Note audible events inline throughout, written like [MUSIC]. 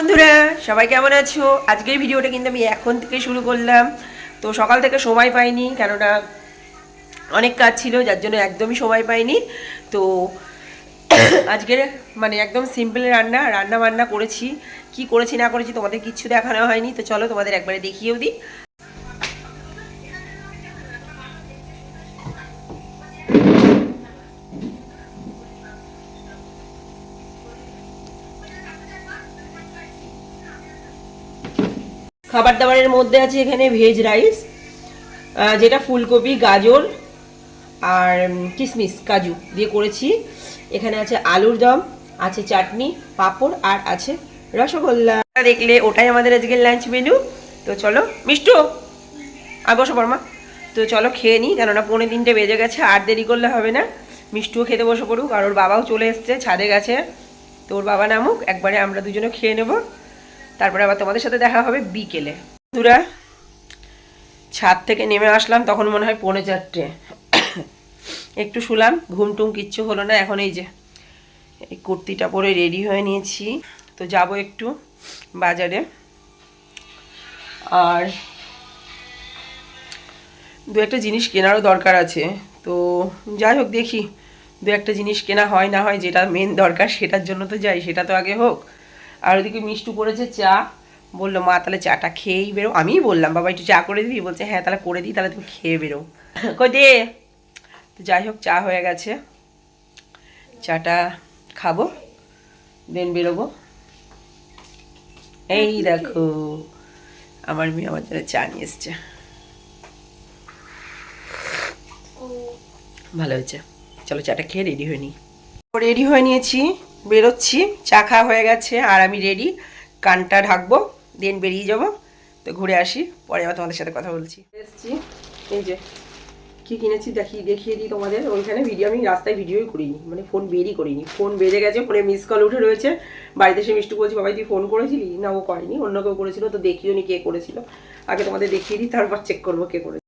বন্ধুরা, সবাই কেমন আছো? আজকের ভিডিওটা কিন্তু আমি এখন থেকে শুরু করলাম। তো সকাল থেকে সময় পাইনি, কেননা অনেক কাজ ছিল, যার জন্য একদমই সময় পাইনি। তো [COUGHS] আজকের মানে একদম সিম্পল রান্না রান্না বান্না করেছি। কি করেছি, না করেছি তোমাদের কিচ্ছু দেখানো হয়নি। তো চলো তোমাদের একবারে দেখিয়েও দিই। খাবার দাবারের মধ্যে আছে এখানে ভেজ রাইস যেটা ফুলকপি, গাজর আর কিশমিশ কাজু দিয়ে করেছি। এখানে আছে আলুর দম, আছে চাটনি, পাঁপড় আর আছে রসগোল্লা। দেখলে ওটাই আমাদের আজকের লাঞ্চ মেনু তো চলো, মিষ্টু, আর বসো বর্মা। তো চলো খেয়ে নিই, কেননা পৌনে তিনটে বেজে গেছে, আর দেরি করলে হবে না। মিষ্টুও খেতে বসে পড়ুক, আর ওর বাবাও চলে এসছে, ছাদে গেছে। তো ওর বাবা নামুক, একবারে আমরা দুজনে খেয়ে নেব। তারপরে আবার তোমাদের সাথে দেখা হবে বিকেলে। বন্ধুরা, ছাদ থেকে নেমে আসলাম, তখন মনে হয় পৌনে চারটে। একটু শুলাম, ঘুম টুম কিচ্ছু হলো না, এখন এই যে এই কুর্তিটা পরে রেডি হয়ে নিয়েছি। তো যাব একটু বাজারে। আর দু একটা জিনিস কেনারও দরকার আছে। তো যাই হোক দেখি, দু একটা জিনিস কেনা হয় না হয় যেটা মেন দরকার সেটার জন্য তো যাই, সেটা তো আগে হোক। আর ওদিকে মিষ্টু করেছে চা। বলল মা তাহলে চাটা খেয়েই বেরো। আমিই বললাম বাবা একটু চা করে দিবি? বলছে হ্যাঁ তাহলে করে দিই তাহলে তুমি খেয়ে বেরো। কই দে। তো যাই হোক চা হয়ে গেছে। চাটা খাব দেন বেরোবো। এই দেখো আমার মেয়ে আমার জন্য চা নিয়ে এসছে। ভালো হয়েছে। চলো চাটা খেয়ে রেডি হয়ে নিই। রেডি হয়ে নিয়েছি। বেরোচ্ছি, চা খাওয়া হয়ে গেছে, আর আমি রেডি কানটা ঢাকবো দেন বেরিয়ে যাব। তো ঘুরে আসি, পরে আবার তোমাদের সাথে কথা বলছি। এসছি। এই যে, কি কিনেছি দেখি, দেখিয়ে দিই তোমাদের। ওইখানে ভিডিও আমি রাস্তায় ভিডিওই করিনি মানে ফোন বেরই করিনি। ফোন বেজে গেছে ফোনে মিস কল উঠে রয়েছে। বাড়িতে সে মিষ্টি বলছি, বাবাই, তুই ফোন করেছিলি? না, ও করেনি, অন্য কেউ করেছিল, তো দেখিও নি কে করেছিল। আগে তোমাদের দেখিয়ে দিই, তারপর চেক করব কে করেছে।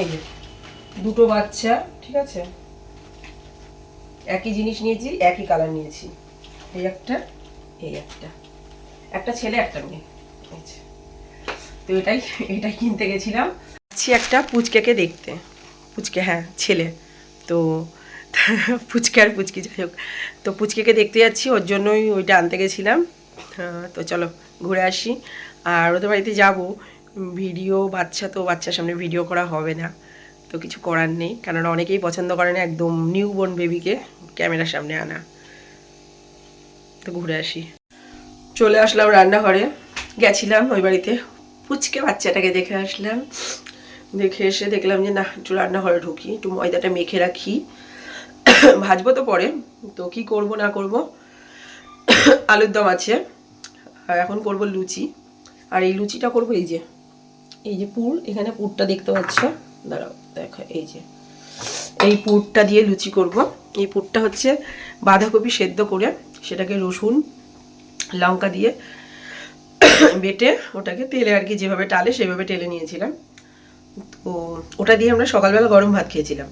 এই দুটো বাচ্চা, ঠিক আছে? একই জিনিস নিয়েছি, একই কালার নিয়েছি। এই একটা এই একটা। একটা ছেলে, একটা মেয়ে। তো এটাই এটাই কিনতে গেছিলাম। যাচ্ছি একটা পুচকেকে দেখতে। পুচকে হ্যাঁ ছেলে। তো [LAUGHS] পুচকে আর পুচকি, যাই হোক। তো পুচকেকে দেখতে যাচ্ছি, ওর জন্যই ওইটা আনতে গেছিলাম। তো চলো, ঘুরে আসি। আর ওদের বাড়িতে যাব। ভিডিও, বাচ্চা তো বাচ্চার সামনে ভিডিও করা হবে না। তো কিছু করার নেই, কেননা অনেকেই পছন্দ করে না একদম নিউ বোর্ন বেবিকে ক্যামেরার সামনে আনা। তো ঘুরে আসি। চলে আসলাম রান্নাঘরে, গেছিলাম ওই বাড়িতে। পুচকে বাচ্চাটাকে দেখে আসলাম। দেখে এসে দেখলাম যে না একটু রান্নাঘরে ঢুকি, একটু ময়দাটা মেখে রাখি। ভাজবো তো পরে, তো কি করব, না করব? আলুর দম আছে এখন করব লুচি। আর এই লুচিটা করব এই যে এই যে পুর, এখানে পুরটা দেখতে পাচ্ছ? দাঁড়াও, দেখো, এই যে। এই পুরটা দিয়ে লুচি করব। এই পুরটা হচ্ছে বাঁধাকপি সেদ্ধ করে সেটাকে রসুন, লঙ্কা দিয়ে বেটে ওটাকে তেলে আর কি যেভাবে টালে সেভাবে টেলে নিয়েছিলাম। তো ওটা দিয়ে আমরা সকালবেলা গরম ভাত খেয়েছিলাম।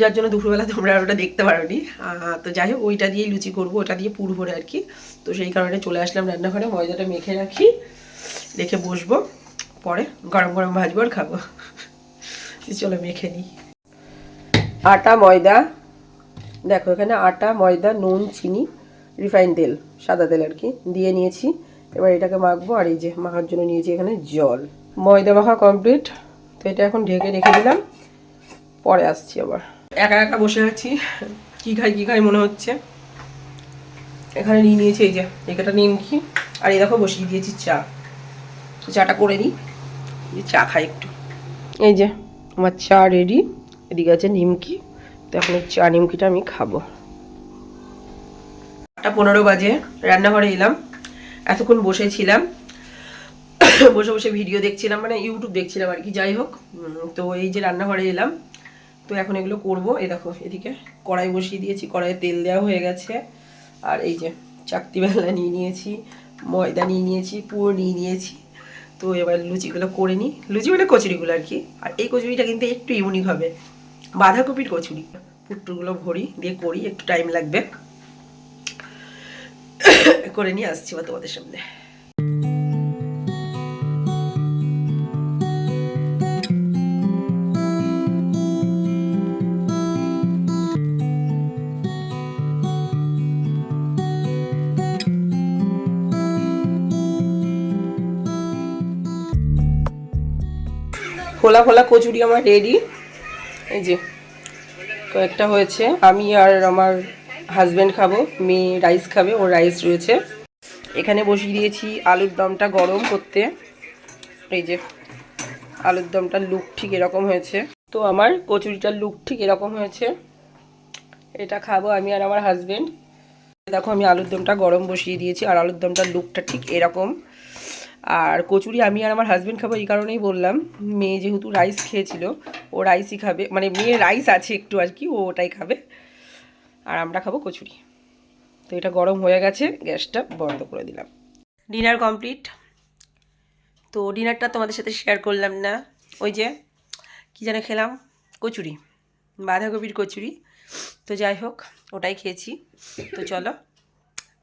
যার জন্য দুপুরবেলা তোমরা আর ওটা দেখতে পারোনি। তো যাই হোক, ওইটা দিয়েই লুচি করব, ওটা দিয়ে পুর ভরে আর কি। তো সেই কারণে চলে আসলাম রান্নাঘরে, ময়দাটা মেখে রাখি। রেখে বসবো, পরে গরম গরম ভাজবো আর খাব। চলো মেখে নিই। আটা, ময়দা, দেখো এখানে আটা, ময়দা, নুন, চিনি রিফাইন তেল, সাদা তেল আর কি, দিয়ে নিয়েছি। এবার এটাকে মাখবো আর এই যে মাখার জন্য নিয়েছি এখানে জল। ময়দা মাখা কমপ্লিট তো এটা এখন ঢেকে রেখে দিলাম। পরে আসছি আবার। একা একা বসে আছি। কি খাই কি খাই মনে হচ্ছে? এখানে নিয়ে নিয়েছি এই যে এখানটা নিমকি। আর এই দেখো বসিয়ে দিয়েছি চা। চাটা করে নিই। চা খাই একটু। এই যে আমার চা রেডি এদিকে আছে নিমকি। তো এখন এই চা নিমকিটা আমি খাব। আটটা পনেরো বাজে রান্নাঘরে এলাম। এতক্ষণ বসেছিলাম। বসে বসে ভিডিও দেখছিলাম মানে ইউটিউব দেখছিলাম আর কি যাই হোক। তো এই যে রান্নাঘরে এলাম। তো এখন এগুলো করব। এই দেখো এদিকে কড়াই বসিয়ে দিয়েছি। কড়াইয়ে তেল দেওয়া হয়ে গেছে। আর এই যে চাকতি বেলা নিয়ে নিয়েছি ময়দা নিয়ে নিয়েছি পুর নিয়ে নিয়েছি। তো এবার লুচিগুলো করে নিই। লুচি মানে কচুরিগুলো আর কি। আর এই কচুরিটা কিন্তু একটু ইউনিক হবে। বাঁধাকপির কচুরি। পুট্টুগুলো ভরি, দিয়ে করি, একটু টাইম লাগবে। [COUGHS] করে নিয়ে আসছি বা তোমাদের সামনে। ফোলা ফোলা কচুরি আমার রেডি এই যে, কয়েকটা হয়েছে। আমি আর আমার হাজব্যান্ড খাব, মেয়ে রাইস খাবে, ওর রাইস রয়েছে। এখানে বসিয়ে দিয়েছি আলুর দমটা গরম করতে। এই যে, আলুর দমটার লুক ঠিক এরকম হয়েছে। তো আমার কচুরিটার লুক ঠিক এরকম হয়েছে। এটা খাব আমি আর আমার হাজব্যান্ড দেখো আমি আলুর দমটা গরম বসিয়ে দিয়েছি, আর আলুর দমটার লুকটা ঠিক এরকম। আর কচুরি আমি আর আমার হাজব্যান্ড খাব এই কারণেই বললাম। মেয়ে যেহেতু রাইস খেয়েছিল, ও রাইসই খাবে মানে মেয়ে রাইস আছে একটু আর কি, ও ওটাই খাবে। আর আমরা খাব কচুরি। তো এটা গরম হয়ে গেছে, গ্যাসটা বন্ধ করে দিলাম। ডিনার কমপ্লিট তো ডিনারটা তোমাদের সাথে শেয়ার করলাম না। ওই যে, কী যেন খেলাম? কচুরি। বাঁধাকপির কচুরি। তো যাই হোক, ওটাই খেয়েছি। তো চলো।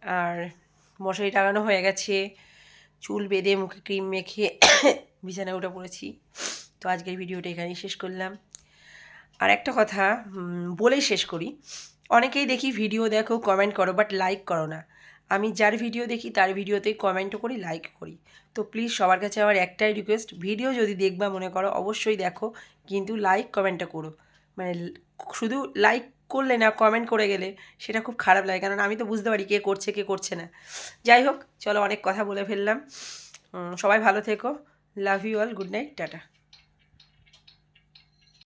আর মশারি টাঙানো হয়ে গেছে। চুল বেঁধে মুখে ক্রিম মেখে বিছানায় উঠে পড়েছি। তো আজকের ভিডিওটা এখানেই শেষ করলাম। আর একটা কথা বলেই শেষ করি। অনেকেই দেখি ভিডিও দেখো কমেন্ট করো বাট লাইক করো না। আমি যার ভিডিও দেখি, তার ভিডিওতেই কমেন্টও করি লাইক করি। তো প্লিজ সবার কাছে আমার একটাই রিকোয়েস্ট ভিডিও যদি দেখবা মনে করো, অবশ্যই দেখো। কিন্তু লাইক কমেন্টটা করো। মানে শুধু লাইক করলে না কমেন্ট করে গেলে সেটা খুব খারাপ লাগে। কারণ আমি তো বুঝতে পারি কে করছে কে করছে না। যাই হোক, চলো অনেক কথা বলে ফেললাম। সবাই ভালো থেকো। Love you all good night tata